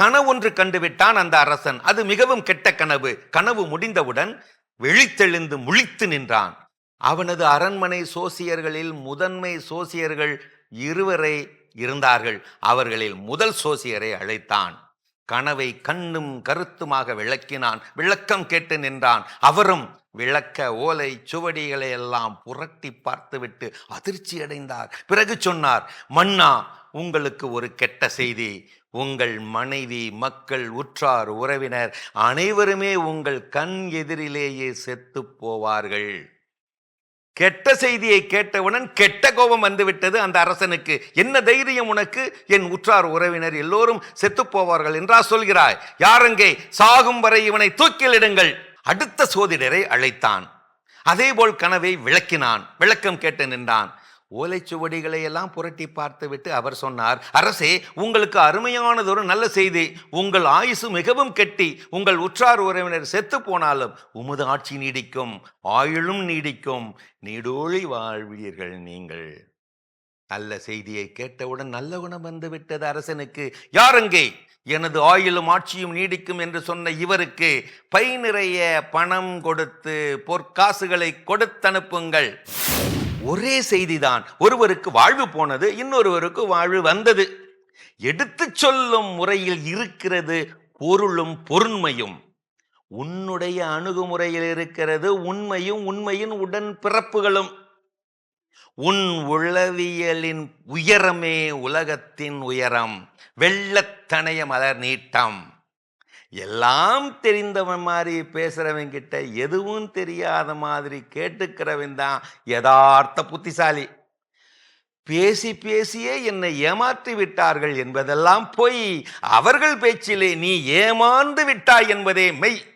கனவொன்று கண்டுவிட்டான் அந்த அரசன். அது மிகவும் கெட்ட கனவு. கனவு முடிந்தவுடன் வெளித்தெழுந்து முழித்து நின்றான். அவனது அரண்மனை சோசியர்களில் முதன்மை சோசியர்கள் இருவரை இருந்தார்கள். அவர்களில் முதல் சோசியரை அழைத்தான். கனவை கண்ணும் கருத்துமாக விளக்கினான். விளக்கம் கேட்டு நின்றான். அவரும் விளக்க ஓலை சுவடிகளை எல்லாம் புரட்டி பார்த்துவிட்டு அதிர்ச்சி அடைந்தார் பிறகு சொன்னார் மன்னா உங்களுக்கு ஒரு கெட்ட செய்தி. உங்கள் மனைவி மக்கள் உற்றார் உறவினர் அனைவருமே உங்கள் கண் எதிரிலேயே செத்து போவார்கள். கெட்ட செய்தியை கேட்டவுடன் கெட்ட கோபம் வந்துவிட்டது அந்த அரசனுக்கு. என்ன தைரியம் உனக்கு? என் உற்றார் உறவினர் எல்லோரும் செத்து போவார்கள் என்றா சொல்கிறாய். யாரெங்கே? சாகும் வரை இவனை தூக்கிலிடுங்கள். அடுத்த சோதிடரை அழைத்தான். அதேபோல் கனவை விளக்கினான். விளக்கம் கேட்டு நின்றான். ஓலைச்சுவடிகளை எல்லாம் புரட்டி பார்த்துவிட்டு அவர் சொன்னார் அரசே உங்களுக்கு அருமையானதொரு நல்ல செய்தி. உங்கள் ஆயுசு மிகவும் கெட்டி. உங்கள் உற்றார் உறவினர் செத்து போனாலும் உமது ஆட்சி நீடிக்கும் ஆயுளும் நீடிக்கும். நீடோழி வாழ்வீர்கள் நீங்கள். நல்ல செய்தியை கேட்டவுடன் நல்ல குணம் வந்து விட்டது அரசனுக்கு யாரெங்கே எனது ஆயுளும் ஆட்சியும் நீடிக்கும் என்று சொன்ன இவருக்கு பை நிறைய பணம் கொடுத்து பொற்காசுகளை கொடுத்தனுப்புங்கள். ஒரே செய்திதான். ஒருவருக்கு வாழ்வு போனது இன்னொருவருக்கு வாழ்வு வந்தது. எடுத்துச் சொல்லும் முறையில் இருக்கிறது பொருளும் பொருண்மையும். உன்னுடைய அணுகுமுறையில் இருக்கிறது உண்மையும் உண்மையின் உடன் பிறப்புகளும். உன் உளவியலின் உயரமே உலகத்தின் உயரம். வெள்ளத்தனைய மலர் நீட்டம். எல்லாம் தெரிந்தவன் மாதிரி பேசுகிறவன் கிட்ட எதுவும் தெரியாத மாதிரி கேட்டுக்கிறவன் தான் யதார்த்த புத்திசாலி. பேசி பேசியே என்னை ஏமாற்றி விட்டார்கள் என்பதெல்லாம் பொய். அவர்கள் பேச்சிலே நீ ஏமாந்து விட்டாய் என்பதே மெய்.